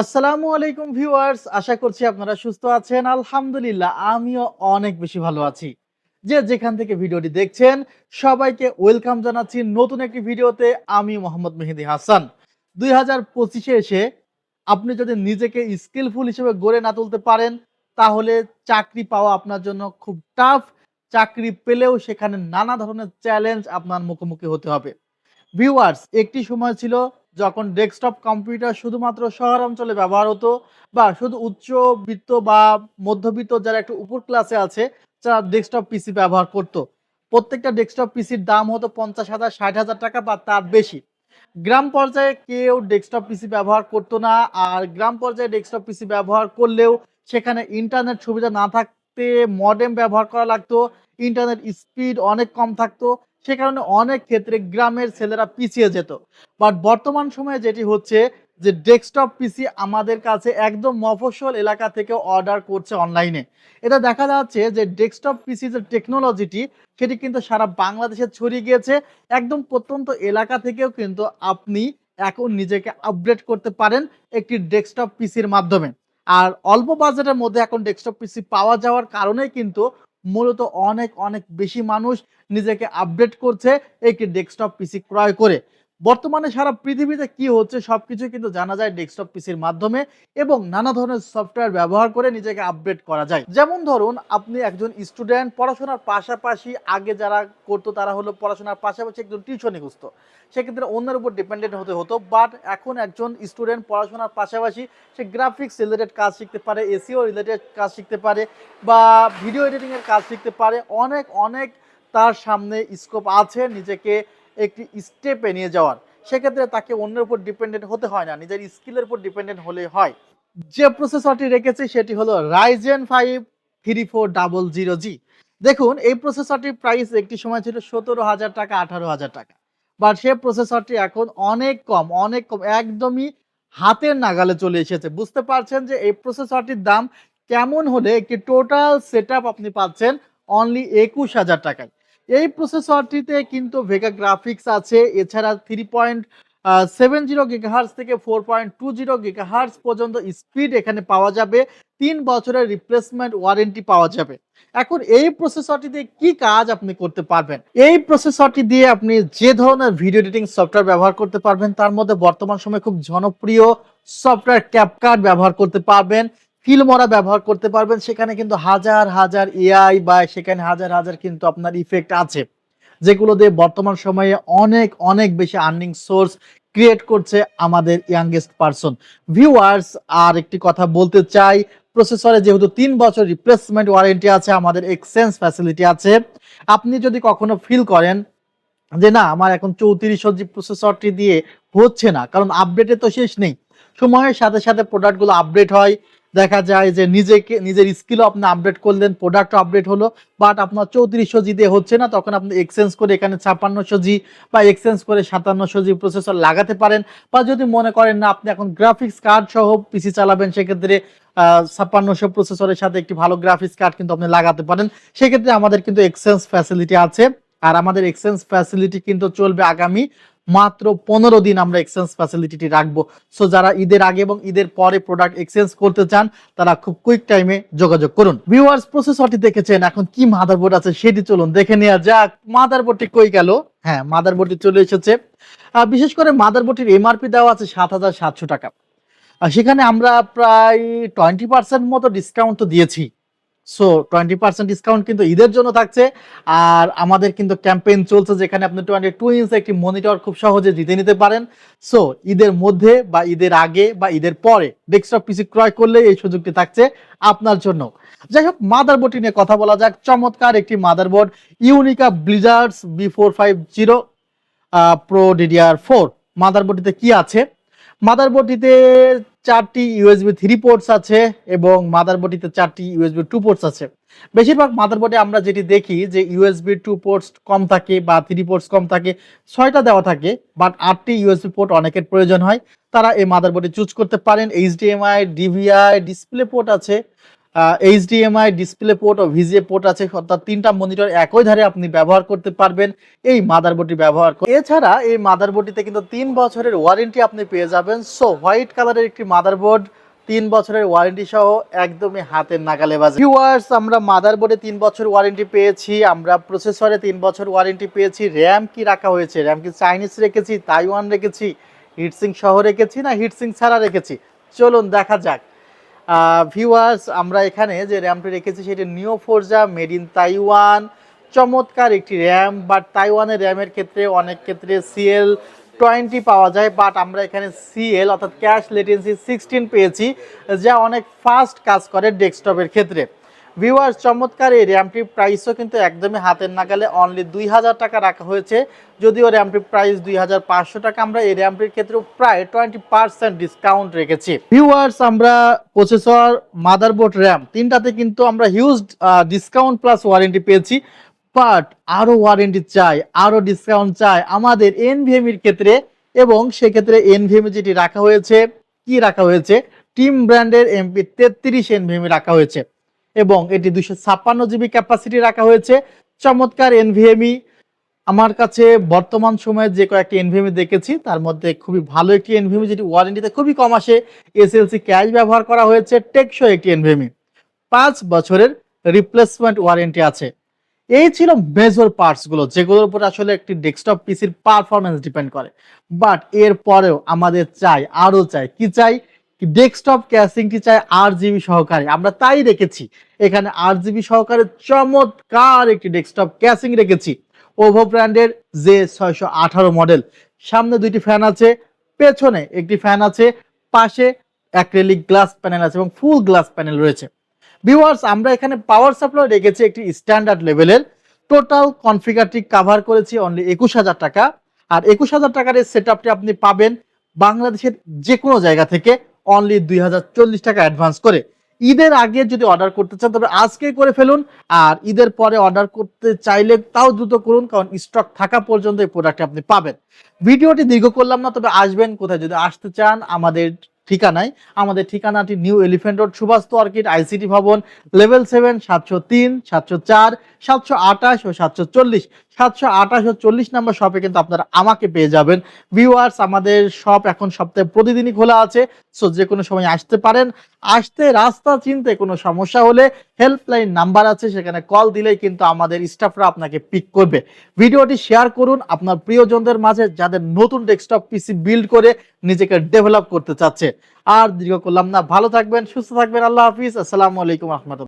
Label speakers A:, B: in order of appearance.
A: আসসালামু আলাইকুম ভিউয়ার্স, আশা করছি আপনারা সুস্থ আছেন। আলহামদুলিল্লাহ, আমিও অনেক বেশি ভালো আছি। যে যেখান থেকে ভিডিওটি দেখছেন, সবাইকে ওয়েলকাম জানাচ্ছি নতুন একটি ভিডিওতে। আমি মোহাম্মদ মেহেদি হাসান। দুই হাজার পঁচিশে এসে আপনি যদি নিজেকে স্কিলফুল হিসেবে গড়ে না তুলতে পারেন, তাহলে চাকরি পাওয়া আপনার জন্য খুব টাফ চাকরি পেলেও সেখানে নানা ধরনের চ্যালেঞ্জ আপনার মুখোমুখি হতে হবে। ভিউয়ার্স, একটি সময় ছিল যখন ডেস্কটপ কম্পিউটার শুধুমাত্র শহর অঞ্চলে ব্যবহার হতো বা শুধু উচ্চবিত্ত বা মধ্যবিত্ত যারা একটু উপর ক্লাসে আছে যারা ডেস্কটপ পিসি ব্যবহার করতো। প্রত্যেকটা ডেস্কটপ পিসির দাম হতো পঞ্চাশ হাজার, ষাট হাজার টাকা বা তার বেশি। গ্রাম পর্যায়ে কেউ ডেস্কটপ পিসি ব্যবহার করতো না আর গ্রাম পর্যায়ে ডেস্কটপ পিসি ব্যবহার করলেও সেখানে ইন্টারনেট সুবিধা না থাকতে মডেম ব্যবহার করা লাগতো। ইন্টারনেট স্পিড অনেক কম থাকতো। সে কারণে অনেক ক্ষেত্রে গ্রামের ছেলেরা পিছিয়ে যেত। বাট বর্তমান সময়ে যেটি হচ্ছে যে ডেস্কটপ পিসি আমাদের কাছে একদম মফস্বল এলাকা থেকে অর্ডার করছে অনলাইনে এটা দেখা যাচ্ছে যে ডেস্কটপ পিসি যে টেকনোলজিটি সেটি কিন্তু সারা বাংলাদেশে ছড়িয়ে গিয়েছে। একদম প্রত্যন্ত এলাকা থেকেও কিন্তু আপনি এখন নিজেকে আপগ্রেড করতে পারেন একটি ডেস্কটপ পিসির মাধ্যমে। আর অল্প বাজেটের মধ্যে এখন ডেস্কটপ পিসি পাওয়া যাওয়ার কারণেই কিন্তু মূলত অনেক অনেক বেশি মানুষ নিজেকে আপডেট করছে একটি ডেস্কটপ পিসি ক্রয় করে। বর্তমানে সারা পৃথিবীতে কি হচ্ছে সবকিছু কিন্তু জানা যায় ডেস্কটপ পিসির মাধ্যমে এবং নানা ধরনের সফটওয়্যার ব্যবহার করে নিজেকে আপডেট করা যায়। যেমন ধরুন, আপনি একজন স্টুডেন্ট পড়াশোনার পাশাপাশি আগে যারা করতো তারা হলো পড়াশোনার পাশাপাশি একজন টিউশনই খুঁজতো। সেক্ষেত্রে অন্যের উপর ডিপেন্ডেন্ট হতে হতো বাট এখন একজন স্টুডেন্ট পড়াশোনার পাশাপাশি সে গ্রাফিক্স রিলেটেড কাজ শিখতে পারে এসিও রিলেটেড কাজ শিখতে পারে বা ভিডিও এডিটিংয়ের কাজ শিখতে পারে। অনেক অনেক তার সামনে স্কোপ আছে নিজেকে একটি স্টেপে নিয়ে যাওয়ার। সেক্ষেত্রে তাকে অন্যের উপর ডিপেন্ডেন্ট হতে হয় না, নিজের স্কিলের উপর ডিপেন্ডেন্ট হলে হয়। যে প্রসেসরটি রেখেছি সেটি হলো Ryzen five three four double zero G দেখুন, এই প্রসেসরটির প্রাইস একটি সময় ছিল সতেরো হাজার টাকা, আঠারো হাজার টাকা। বাট সে প্রসেসরটি এখন অনেক কম অনেক কম, একদমই হাতের নাগালে চলে এসেছে। বুঝতে পারছেন যে এই প্রসেসরটির দাম কেমন হলে একটি টোটাল সেট আপনি পাচ্ছেন অনলি একুশ হাজার টাকায়। এই প্রসেসরটিতে কিন্তু ভেগা গ্রাফিক্স আছে, এছাড়া three point seven zero gigahertz থেকে four point two zero gigahertz পর্যন্ত স্পিড এখানে পাওয়া যাবে, তিন বছরের রিপ্লেসমেন্ট ওয়ারেন্টি পাওয়া যাবে। এখন এই প্রসেসরটি দিয়ে কি কাজ আপনি করতে পারবেন? এই প্রসেসরটি দিয়ে আপনি যে ধরনের ভিডিও এডিটিং সফটওয়্যার ব্যবহার করতে পারবেন, তার মধ্যে বর্তমান সময়ে খুব জনপ্রিয় সফটওয়্যার ক্যাপকার্ড ব্যবহার করতে পারবেন। ফিল্মরা ব্যবহার করতে পারবেন। সেখানে কিন্তু হাজার হাজার এআই বা সেখানে হাজার হাজার কিন্তু আপনার ইফেক্ট আছে। যেগুলো দিয়ে বর্তমান সময়ে অনেক অনেক বেশি আর্নিং সোর্স ক্রিয়েট করছে আমাদের ইয়াংগেস্ট পারসন ভিউয়ার্স আর একটি কথা বলতে চাই প্রসেসরে যেহেতু তিন বছর রিপ্লেসমেন্ট ওয়ারেন্টি আছে, আমাদের এক্সচেঞ্জ ফ্যাসিলিটি আছে। আপনি যদি কখনো ফিল করেন যে না, আমার এখন চৌত্রিশ জি প্রসেসরটি দিয়ে হচ্ছে না, কারণ আপডেটে তো শেষ নেই। সময়ের সাথে সাথে প্রোডাক্টগুলো আপডেট হয় দেখা যায় যে নিজেকে, নিজের স্কিলও আপনি আপডেট করলেন প্রোডাক্টও আপডেট হলো বাট আপনার চৌত্রিশশো জি দিয়ে হচ্ছে না, তখন আপনি এক্সচেঞ্জ করে এখানে ছাপ্পান্নশো জি বা এক্সচেঞ্জ করে সাতান্নশো জি প্রসেসর লাগাতে পারেন, বা যদি মনে করেন না, আপনি এখন গ্রাফিক্স কার্ড সহ পিসি চালাবেন, সেক্ষেত্রে ছাপ্পান্নশো প্রসেসরের সাথে একটি ভালো গ্রাফিক্স কার্ড কিন্তু আপনি লাগাতে পারেন। সেক্ষেত্রে আমাদের কিন্তু এক্সচেঞ্জ ফ্যাসিলিটি আছে। আর আমাদের এক্সচেঞ্জ ফ্যাসিলিটি কিন্তু চলবে আগামী মাত্র পনেরো দিন আমরা এক্সচেঞ্জ ফ্যাসিলিটিটি রাখব। সো যারা ঈদের আগে এবং ঈদের পরে প্রোডাক্ট এক্সচেঞ্জ করতে চান, তারা খুব কুইক টাইমে যোগাযোগ করুন। ভিউয়ার্স প্রসেসরটি দেখেছেন, এখন কি মাদারবোর্ড আছে সেটি চলুন দেখে নেওয়া যাক। মাদারবোর্ডটি কই গেল? হ্যাঁ মাদারবোর্ডটি চলে এসেছে। বিশেষ করে মাদারবোর্ডটির এমআরপি দেওয়া আছে সাত হাজার সাতশো টাকা। সেখানে আমরা প্রায় টোয়েন্টি পার্সেন্ট মতো ডিসকাউন্ট তো দিয়েছি। সো টোয়েন্টি পার্সেন্ট ডিসকাউন্ট কিন্তু ঈদের জন্য থাকছে। আর আমাদের কিন্তু ক্যাম্পেইন চলছে যেখানে আপনি টোয়েন্টি টু ইঞ্চ একটি মনিটর খুব সহজে জিতে নিতে পারেন। সো ঈদের মধ্যে বা ঈদের আগে বা ঈদের পরে ডেস্কটপ পিসি ক্রয় করলে এই সুযোগটি থাকছে আপনার জন্য। যাই হোক মাদারবোর্ডটি নিয়ে কথা বলা যাক। চমৎকার একটি motherboard Unica Blizzards B four five zero pro DDR four mother মাদারবোর্ডটিতে কি আছে? মাদারবোর্ডটিতে চারটি ইউএসবি থ্রি পোর্টস আছে এবং মাদারবোর্ডটিতে চারটি ইউএসবি টু পোর্টস আছে। বেশিরভাগ মাদারবোর্ডে আমরা যেটি দেখি যে ইউএসবি টু পোর্টস কম থাকে বা থ্রি পোর্টস কম থাকে, ছয়টা দেওয়া থাকে, বাট আটটি ইউএসবি পোর্ট অনেকের প্রয়োজন হয়। তারা এই মাদারবোর্ডে চুজ করতে পারেন। এইচডিএমআই, ডিভিআই, ডিসপ্লে পোর্ট আছে। এইচডিএমআই ডিসপ্লে পোর্ট ও ভিজিএ পোর্ট আছে, অর্থাৎ তিনটা মনিটর একই ধারে আপনি ব্যবহার করতে পারবেন। এই মাদারবোর্ডটি ব্যবহার করে এছাড়া এই মাদারবোর্ডটিতে কিন্তু তিন বছরের ওয়ারেন্টি আপনি পেয়ে যাবেন। সো হোয়াইট কালারের একটি মাদারবোর্ড তিন বছরের ওয়ারেন্টি সহ একদমই হাতের নাগালে বাজে। ভিউয়ার্স আমরা মাদারবোর্ডে তিন বছর ওয়ারেন্টি পেয়েছি, আমরা প্রসেসরে তিন বছর ওয়ারেন্টি পেয়েছি। র্যাম কি রাখা হয়েছে? র্যাম কি চাইনিজ রেখেছি? তাইওয়ান রেখেছি? হিটসিং সহ রেখেছি না হিটসিং ছাড়া রেখেছি? চলুন দেখা যাক। ভিউয়ার্স আমরা এখানে যে র্যামটি রেখেছি সেটি নিও ফোরজা মেড ইন তাইওয়ান চমৎকার একটি র্যাম বাট তাইওয়ানের র্যামের ক্ষেত্রে অনেক ক্ষেত্রে সিএল টোয়েন্টি পাওয়া যায় বাট আমরা এখানে সিএল অর্থাৎ ক্যাশ লেটেন্সি সিক্সটিন পেয়েছি, যা অনেক ফাস্ট কাজ করে ডেস্কটপের ক্ষেত্রে। ভিউয়ার্স চমৎকার এই র্যামটির প্রাইসও কিন্তু একদমই হাতের নাগালে অনলি দুই হাজার টাকা রাখা হয়েছে। যদিও র্যামটির প্রাইস দুই হাজার পাঁচশো টাকা, আমরা এই র্যামটির ক্ষেত্রে প্রায় টোয়েন্টি পার্সেন্ট ডিসকাউন্ট রেখেছি। ভিউয়ার্স আমরা প্রসেসর মাদারবোর্ড র্যাম তিনটাতে কিন্তু আমরা হিউজ ডিসকাউন্ট প্লাস ওয়ারেন্টি পেয়েছি। বাট আরও ওয়ারেন্টি চাই আরও ডিসকাউন্ট চাই। আমাদের এনভিএমির ক্ষেত্রে এবং সেক্ষেত্রে এনভিএমি যেটি রাখা হয়েছে, কি রাখা হয়েছে? টিম ব্র্যান্ডের এমপি তেত্রিশ এনভিএমি রাখা হয়েছে। এবং এটি দুশো ছাপ্পান্ন জিবি ক্যাপাসিটি রাখা হয়েছে। চমৎকার এনভিএমই আমার কাছে বর্তমান সময়ে যে কয়েকটি এনভিএমই দেখেছি, তার মধ্যে খুবই ভালো একটি এনভিএমি যেটি ওয়ারেন্টিতে খুবই কম আসে। এসএলসি ক্যাশ ব্যবহার করা হয়েছে টেকসো একটি এনভিএমই পাঁচ বছরের রিপ্লেসমেন্ট ওয়ারেন্টি আছে। এই ছিল মেজর পার্টসগুলো যেগুলোর উপর আসলে একটি ডেস্কটপ পিসির পারফরমেন্স ডিপেন্ড করে। বাট এর পরেও আমাদের চাই আরও চাই, কি চাই? ডেস্কটপ ক্যাসিংটি চাই আর জিবি সহকারে। আমরা তাই রেখেছি। এখানে আর জিবি সহকারে চমৎকার একটি ডেস্কটপ ক্যাসিং রেখেছি। ওভো ব্র্যান্ডের জে ছয়শো আঠারো মডেল। সামনে দুইটি ফ্যান আছে, পেছনে একটি ফ্যান আছে, পাশে অ্যাক্রেলিক গ্লাস প্যানেল আছে এবং ফুল গ্লাস প্যানেল রয়েছে। ভিউয়ার্স, আমরা এখানে পাওয়ার সাপ্লাই রেখেছি একটি স্ট্যান্ডার্ড লেভেলের। টোটাল কনফিগারটি কাভার করেছি অনলি একুশ হাজার টাকা। আর একুশ হাজার টাকার এই সেট আপনি পাবেন বাংলাদেশের যে কোনো জায়গা থেকে। অনলি দুই হাজার চল্লিশ টাকা অ্যাডভান্স করে। ঈদের আগে যদি অর্ডার করতে চান, তবে আজকে করে ফেলুন। আর ঈদের পরে অর্ডার করতে চাইলে তাও দ্রুত করুন, কারণ স্টক থাকা পর্যন্ত এই প্রোডাক্টটি আপনি পাবেন। ভিডিওটি দীর্ঘ করলাম না, তবে আসবেন কোথায়? যদি আসতে চান, আমাদের ঠিকানায়। আমাদের ঠিকানাটি New Elephant Road Subhash orchid ICT ভবন লেভেল সেভেন সাতশো তিন, সাতশো চার, সাতশো আঠাশ ও সাতশো চল্লিশ। সাতশো আঠাশ ও চল্লিশ নম্বর শপে কিন্তু আপনারা আমাকে পেয়ে যাবেন। ভিউয়ার্স আমাদের শপ এখন সপ্তাহে প্রতিদিনই খোলা আছে। সো যে কোনো সময় আসতে পারেন। আসতে রাস্তা চিনতে কোনো সমস্যা হলে হেল্পলাইন নাম্বার আছে, সেখানে কল দিলেই কিন্তু আমাদের স্টাফরা আপনাকে পিক করবে। ভিডিওটি শেয়ার করুন আপনার প্রিয়জনদের মাঝে, যাদের নতুন ডেস্কটপ পিসি বিল্ড করে নিজেকে ডেভেলপ করতে চাচ্ছে। আর দীর্ঘ করলাম না। ভালো থাকবেন, সুস্থ থাকবেন। আল্লাহ হাফিজ। আসসালামু আলাইকুম রহমতুল্লাহ।